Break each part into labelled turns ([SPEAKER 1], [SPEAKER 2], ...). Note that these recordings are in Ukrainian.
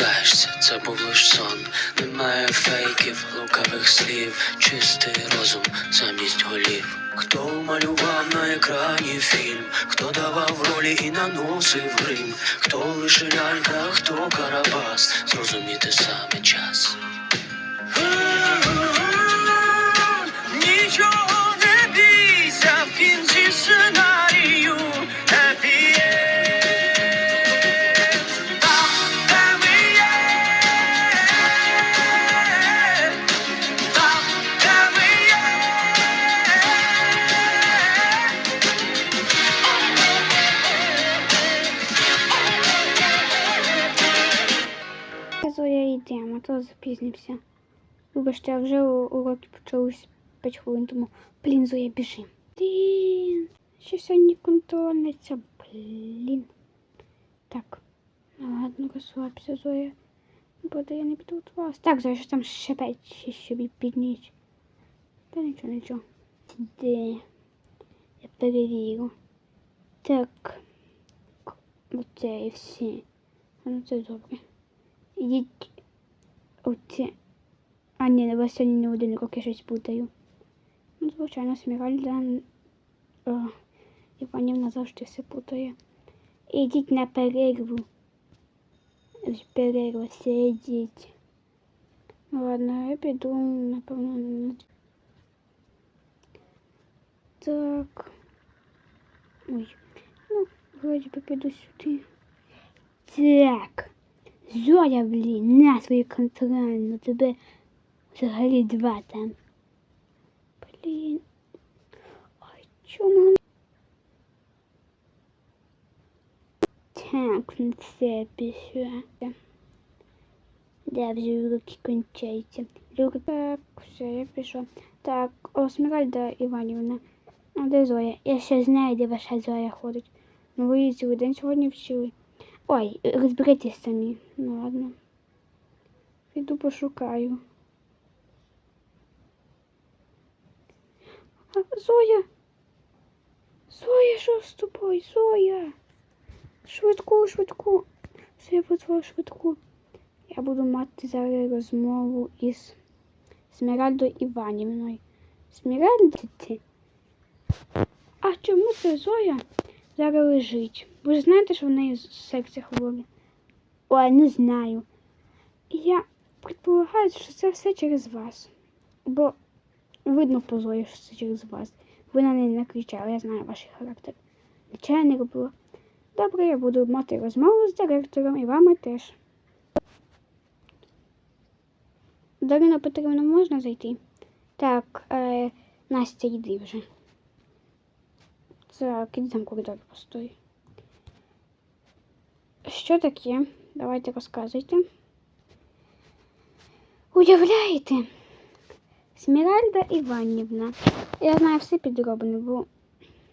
[SPEAKER 1] прокидаєшся, це був лиш сон. Немає фейків, лукавих слів, чистий розум замість голів. Хто малював на екрані фільм, хто давав ролі і наносив грим, хто лише лялька, хто карабас, зрозуміти
[SPEAKER 2] Зоя йдемо, а то запізнився. Вибачте, а вже уроки почались 5 хвилин тому. Блін, Зоя, біжи. Блін, що сьогодні контрольниця, блін. Так, ну ладно, розслабся, Зоя. Буде я не підготувалась. Так, Зоя, що там шепече собі під ніч. Та нічого, нічого. Де? Я перевірю. Так. Оце і всі. Ну це добре. Ідіть оці. А ні, не вас сьогодні не один урок, я щось путаю. Ну, звичайно, Сміральда о, Іванівна завжди все путає. Ідіть на перерву. З перерву сидіть. Ну ладно, я піду, напевно, на... Так. Ой. Ну, вроді би піду сюди. Так. Зоя, блін, на свою контрольну, тебе взагалі два там. Блін. Ой, чому? Так, ну все, пішла. Да, вже уроки кончаються. Уроки... Так, все, я пішла. Так, о, Сміральда Іванівна. А де Зоя? Я ще знаю, де ваша Зоя ходить. Ну, ви її цілий день сьогодні вчили. Ой, розберитесь самі. Ну ладно. Піду пошукаю. А, Зоя! Зоя, що з тобою? Зоя! Швидку, швидку. Все, я позвала швидку. Я буду мати зараз розмову із Сміральдою Іванівною. Сміральда? А чому це Зоя зараз лежить? Ви ж знаєте, що в неї серце хворе? Ой, не знаю. Я предполагаю, що це все через вас. Бо видно по Зої, що це через вас. Ви на неї не кричали, я знаю ваш характер. Не робила. Добре, я буду мати розмову з директором і вами теж. Дарина Петрівна, можна зайти? Так, е, Настя, йди вже. Так, іди там коридор постой. Що таке? Давайте розказуйте. Уявляєте? Сміральда Іванівна. Я знаю все підробне, бо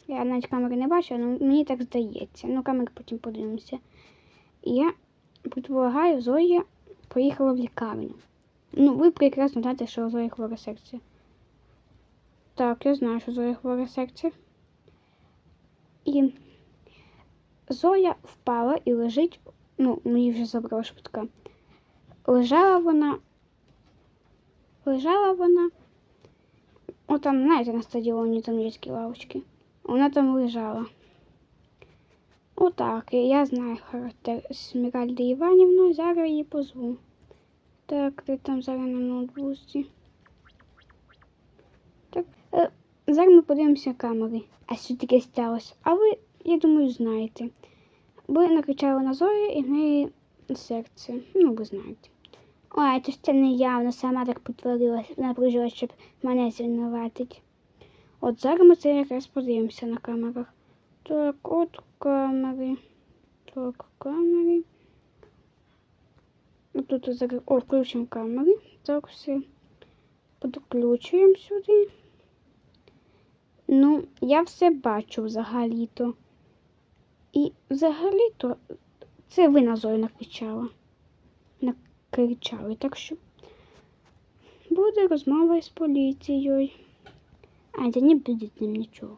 [SPEAKER 2] я навіть камери не бачу, але мені так здається. Ну, камери потім подивимося. Я предполагаю, Зоя поїхала в лікарню. Ну, ви прекрасно знаєте, що Зоя хвора серце. Так, я знаю, що Зоя хвора серце. І Зоя впала і лежить, ну, мені вже забрала швидка. Лежала вона, лежала вона, о там, знаєте, на стадіоні там є такі лавочки. Вона там лежала. Отак, я знаю характер Сміральди Іванівни, зараз її позву. Так, ти там зараз на ноутбуці. Так, е, зараз ми подивимося камери. А що таке сталося? А ви, я думаю, знаєте. Ви накричали на Зою і в неї серце. Ну, ви знаєте. Ой, це ж це не я, вона сама так потворилась, напружилась, щоб мене звинуватить. От зараз ми це якраз подивимося на камерах. Так, от камери. Так, камери. Тут зараз о, включимо камери. Так, все. Підключуємо сюди. Ну, я все бачу взагалі-то. І взагалі-то це ви на Зою накричала. Накричали. Так що буде розмова із поліцією. А, да не буде ним нічого.